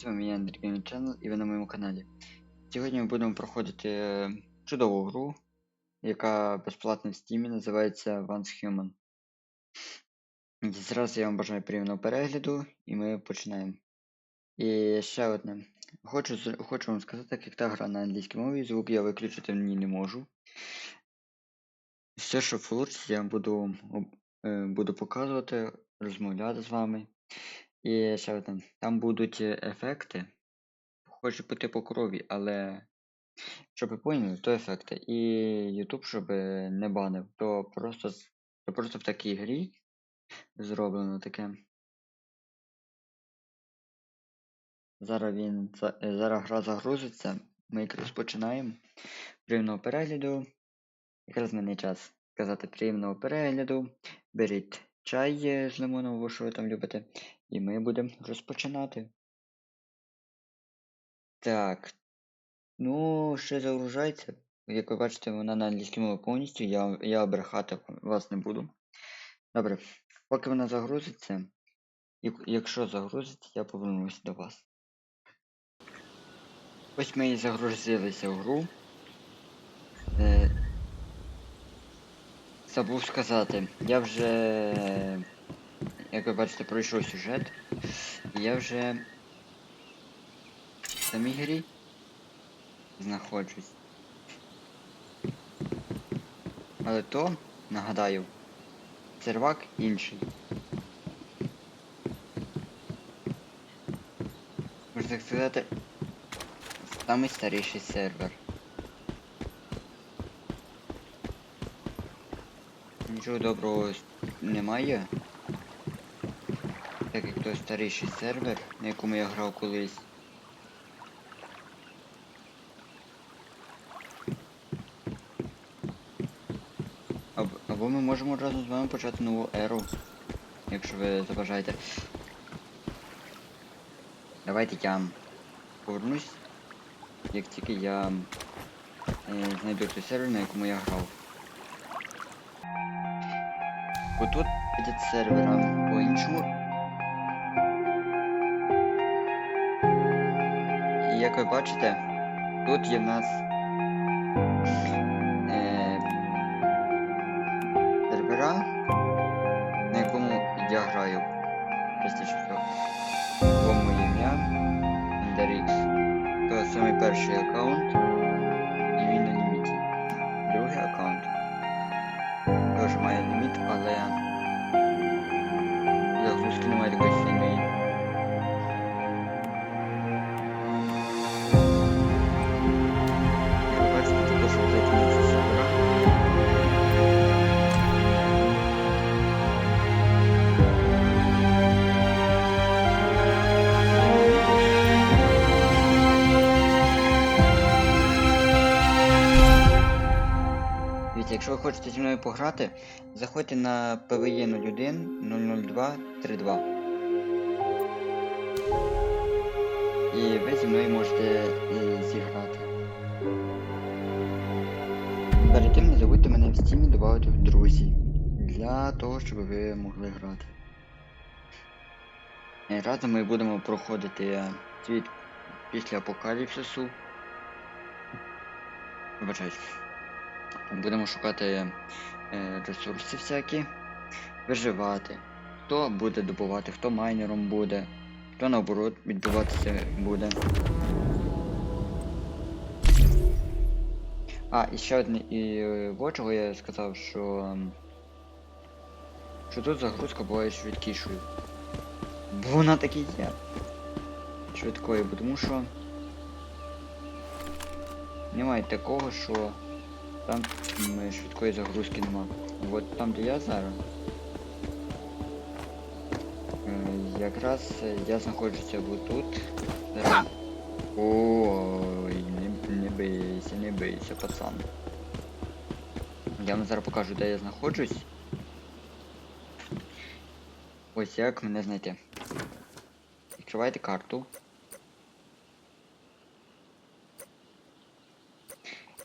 з вами я Андрій Gaming Channel і ви на моєму каналі. Сьогодні ми будемо проходити е, чудову гру, яка безплатна в Steam, називається Once Human. І я вам бажаю приємного перегляду, і ми починаємо. І ще одне. Хочу, хочу вам сказати, як та гра на англійській мові, звук я виключити в не можу. Все, що вийде, я буду, е, буду показувати, розмовляти з вами. І ще одне. Там будуть е, ефекти, похожі по типу крові, але щоб ви поняли, то ефекти. І YouTube, щоб не банив, то просто, то просто в такій грі зроблено таке. Зараз він зараз гра загрузиться. Ми якраз починаємо. Приємного перегляду. Якраз в мене час сказати приємного перегляду. Беріть чай е, з лимоном, або що ви там любите. І ми будемо розпочинати. Так. Ну, ще загружається. Як ви бачите, вона на англійській мові повністю. Я, я обрехати вас не буду. Добре. Поки вона загрузиться, якщо загрузиться, я повернуся до вас. Ось ми і загрузилися в гру. Е, забув сказати, я вже, як ви бачите, пройшов сюжет. Я вже в самій грі знаходжусь. Але то, нагадаю, сервак інший. Можна так сказати, самий старіший сервер. Нічого доброго немає. Так як той старіший сервер, на якому я грав колись. Або, ми можемо разом з вами почати нову еру, якщо ви забажаєте. Давайте я повернусь, як тільки я е, знайду той сервер, на якому я грав. Отут сервера по-іншому. Як ви бачите, тут є в нас е, на якому я граю. Простіше всього. Бо моє ім'я NDRX. То самий перший аккаунт. І він на ліміті. Другий аккаунт. Теж має ліміт, але загрузки немає такої сильної. Якщо ви хочете зі мною пограти, заходьте на PVE 01 002 32. І ви зі мною можете е, зіграти. Перед тим не забудьте мене в стімі додати в друзі. Для того, щоб ви могли грати. І разом ми будемо проходити е, світ після апокаліпсису. Вибачаюсь. Будемо шукати е, ресурси всякі, виживати. Хто буде добувати, хто майнером буде, хто наоборот відбиватися буде. А, і ще одне, і от чого я сказав, що. Що тут загрузка буває швидкішою. Бо вона таки є. Швидкою, тому що. Немає такого, що там швидкої загрузки нема. От там, де я зараз. е, Якраз я знаходжуся отут. Ой, не, не бийся, не бийся, пацан. Я вам зараз покажу, де я знаходжусь. Ось як мене знайти. Відкривайте карту.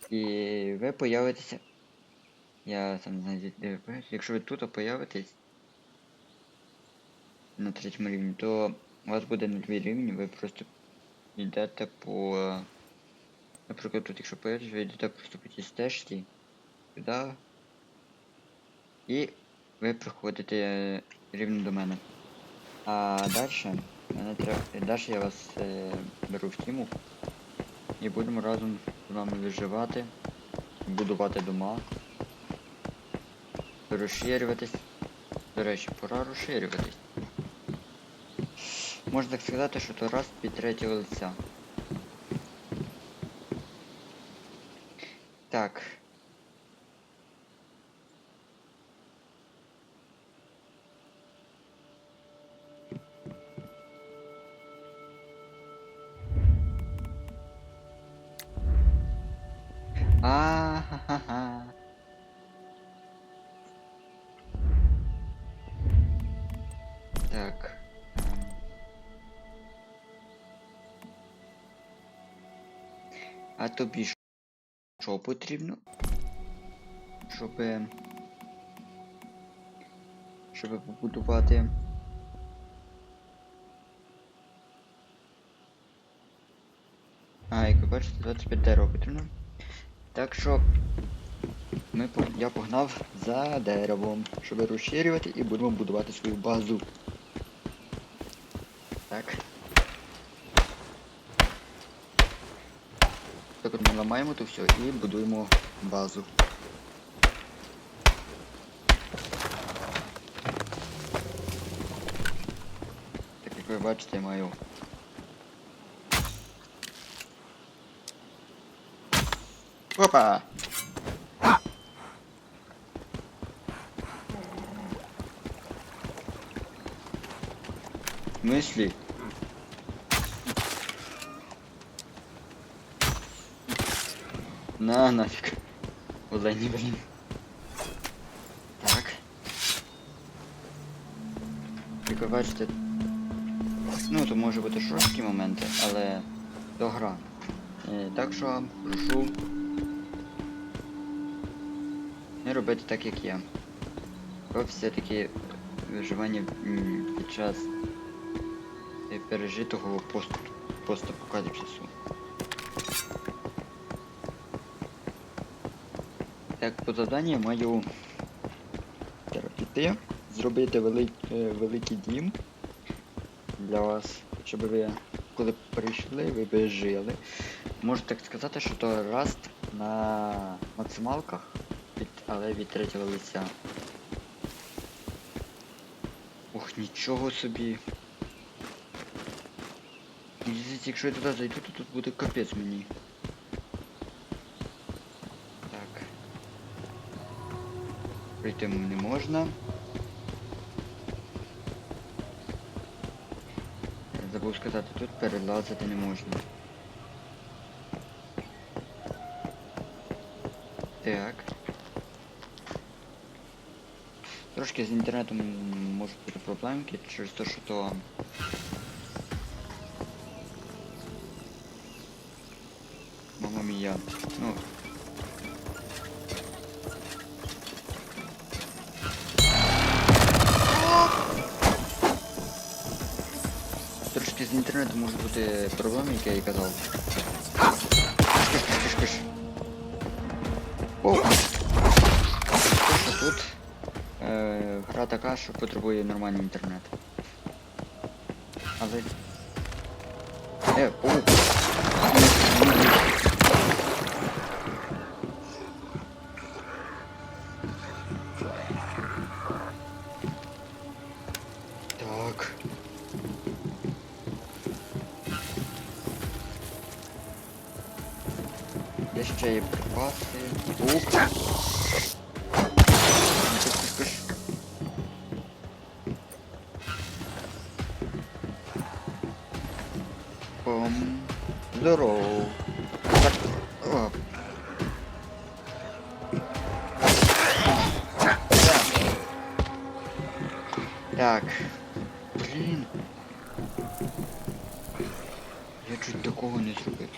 І ви появитеся. Я сам не знаю, де ви. Якщо ви тут появитесь на третьому рівні, то у вас буде на дві рівні, ви просто йдете по. Наприклад, тут, якщо поїдеш, ви йдете просто по тій стежці сюди. І ви приходите рівно до мене. А далі мене треба. Далі я вас е, беру в тіму. І будемо разом з вами виживати, будувати дома, розширюватись. До речі, пора розширюватись. Можна так сказати, що то раз під третього лиця. Так. Тобі що потрібно? Щоб... Щоб побудувати... А, як ви бачите, 25 дерева потрібно. Так що ми я погнав за деревом, щоб розширювати і будемо будувати свою базу. Так. Так от ми ламаємо то все і будуємо базу. Так як ви бачите, я маю. Опа! В На нафиг. Олені, блін. Так. Як ви бачите. Ну, то може бути шорсткі моменти, але то гра. Е, так що прошу не робити так, як я. Бо все-таки виживання під час пережитого пост постапокаліпсису. Так, по заданню маю піти, зробити велик, е, великий дім для вас, щоб ви, коли прийшли, ви би жили. Можу так сказати, що то раст на максималках, від, але від третього лиця. Ох, нічого собі. Якщо я туди зайду, то тут буде капець мені. Прийти не можна. Забув сказати, тут перелазити не можна. Так. Трошки з інтернетом можуть бути проблемки через те, що то. Мама мія. Ну. Трошки з інтернетом може бути проблеми, як я і казав. Киш, киш, киш, киш. О! Тут е, гра така, що потребує нормальний інтернет. Але... Е, оу. Ще є припаси? Лук. Здорово. Так. Блін. Я чуть такого не зробив.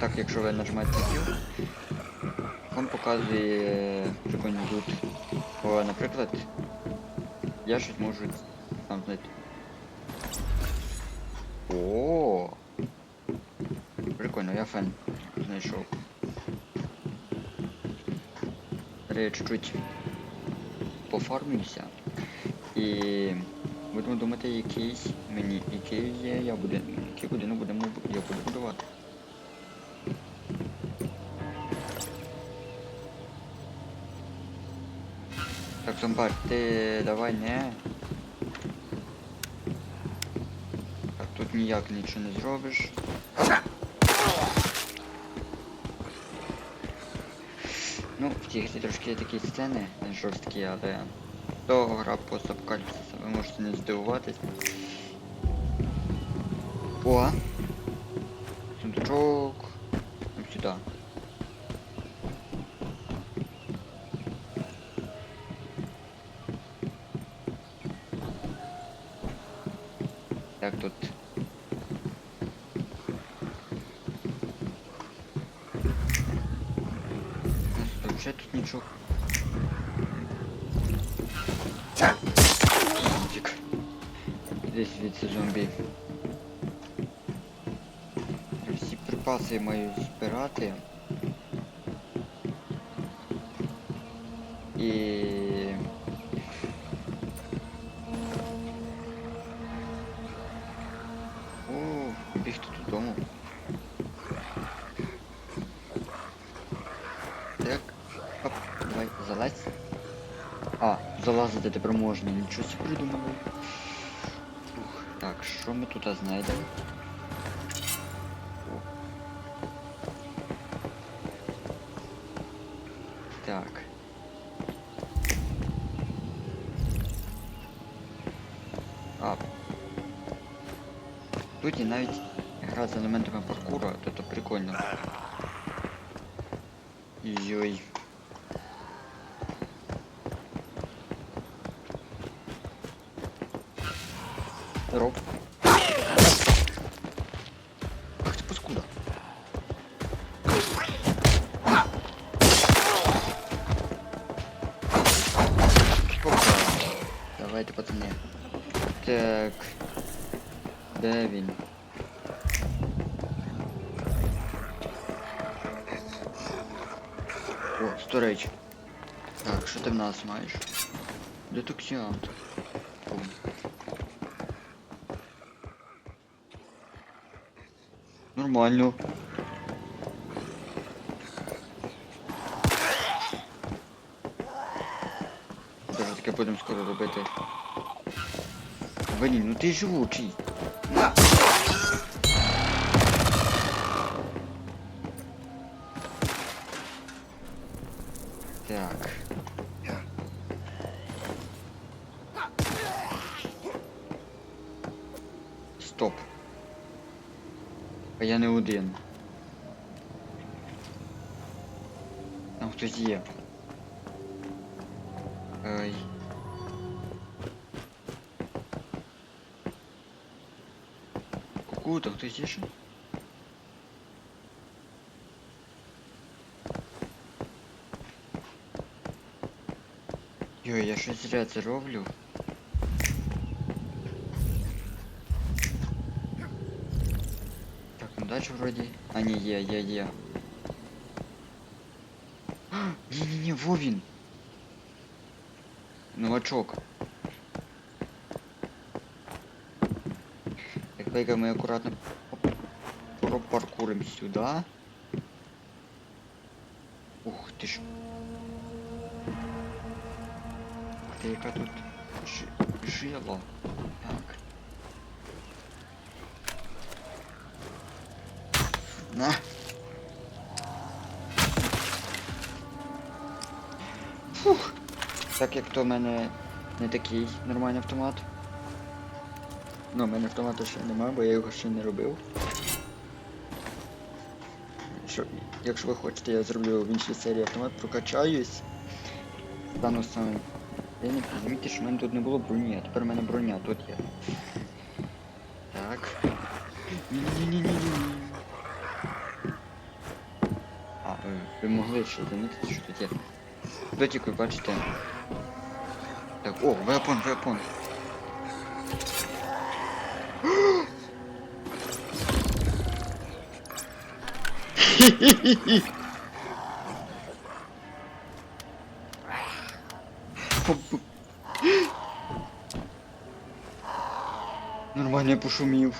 Так, якщо ви нажимаєте Q, вам показує прикольний лут. Бо, наприклад, я щось можу там знайти. О. Прикольно, я фен знайшов. Я чуть-чуть пофармлюся. І будемо думати, якийсь мені, який є я буде, який будинок будемо я буду будувати. Так, зомбар, ти давай не. Так, тут ніяк нічого не зробиш. Ну, в тих трошки такі сцени жорсткі, але того гра постапокаліпсиса, ви можете не здивуватись. О! Сундучок. Ну, сюди. Тут. Вже тут нічого. Іди звідси зомбі. Всі припаси маю збирати. І... Так. Оп, давай, залазь. А, залазити тепер можна, нічого собі придумали. Так, що ми тут знайдемо? Так. А. Тут є навіть гра з елементами паркура, то то прикольно. Йой. Здоров. Ах ты паскуда. Опа. Давайте, пацаны. Так. Де О, сторейдж. Так, що ти в нас маєш? Детоксіант. Нормально. Даже таке будемо скоро робити. Блін, ну ти живучий. Так. Стоп. А я не один. Там хтось є. Ай. Ку, там хтось є? Йой, я щось зря це роблю. Так, ну дальше вроде... А, не, є, є, є. Не-не-не, Вовин! Новачок. Так, давай мы аккуратно пропаркурим сюда. Ух ты ж. Ух яка тут жи- жила. Так. На. Фух. Так як то в мене не такий нормальний автомат. Ну, в мене автомату ще немає, бо я його ще не робив. Що, якщо ви хочете, я зроблю в іншій серії автомат, прокачаюсь. Стану самим. Я не розумієте, що в мене тут не було броні, а тепер в мене броня тут є. Так. Ні-ні-ні-ні-ні. А, э, ви, ви могли ще замітити, що тут є. Дотік ви бачите. Так, о, вепон, вепон. Хі-хі-хі-хі! Нормально я пошумів.